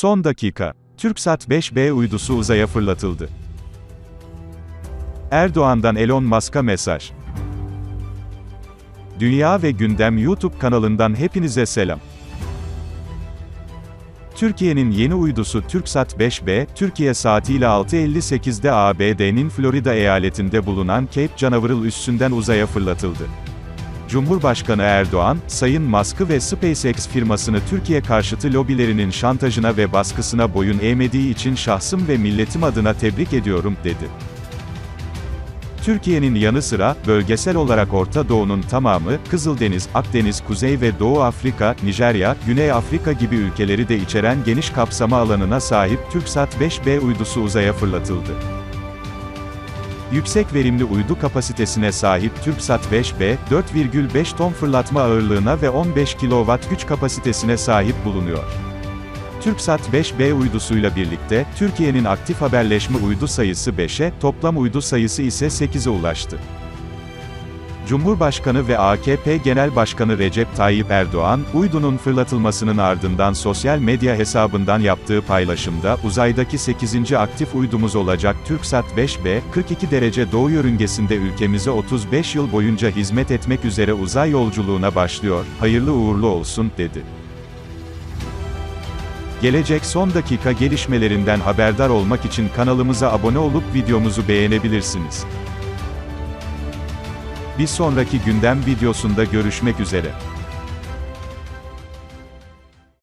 Son dakika. TürkSat 5B uydusu uzaya fırlatıldı. Erdoğan'dan Elon Musk'a mesaj. Dünya ve Gündem YouTube kanalından hepinize selam. Türkiye'nin yeni uydusu TürkSat 5B, Türkiye saatiyle 6.58'de ABD'nin Florida eyaletinde bulunan Cape Canaveral üssünden uzaya fırlatıldı. Cumhurbaşkanı Erdoğan, Sayın Musk'ı ve SpaceX firmasını Türkiye karşıtı lobilerinin şantajına ve baskısına boyun eğmediği için şahsım ve milletim adına tebrik ediyorum, dedi. Türkiye'nin yanı sıra, bölgesel olarak Orta Doğu'nun tamamı, Kızıldeniz, Akdeniz, Kuzey ve Doğu Afrika, Nijerya, Güney Afrika gibi ülkeleri de içeren geniş kapsama alanına sahip TürkSat 5B uydusu uzaya fırlatıldı. Yüksek verimli uydu kapasitesine sahip TürkSat 5B, 4,5 ton fırlatma ağırlığına ve 15 kW güç kapasitesine sahip bulunuyor. TürkSat 5B uydusuyla birlikte, Türkiye'nin aktif haberleşme uydu sayısı 5'e, toplam uydu sayısı ise 8'e ulaştı. Cumhurbaşkanı ve AKP Genel Başkanı Recep Tayyip Erdoğan, uydunun fırlatılmasının ardından sosyal medya hesabından yaptığı paylaşımda, uzaydaki 8. aktif uydumuz olacak TürkSat 5B, 42 derece doğu yörüngesinde ülkemize 35 yıl boyunca hizmet etmek üzere uzay yolculuğuna başlıyor, hayırlı uğurlu olsun, dedi. Gelecek son dakika gelişmelerinden haberdar olmak için kanalımıza abone olup videomuzu beğenebilirsiniz. Bir sonraki gündem videosunda görüşmek üzere.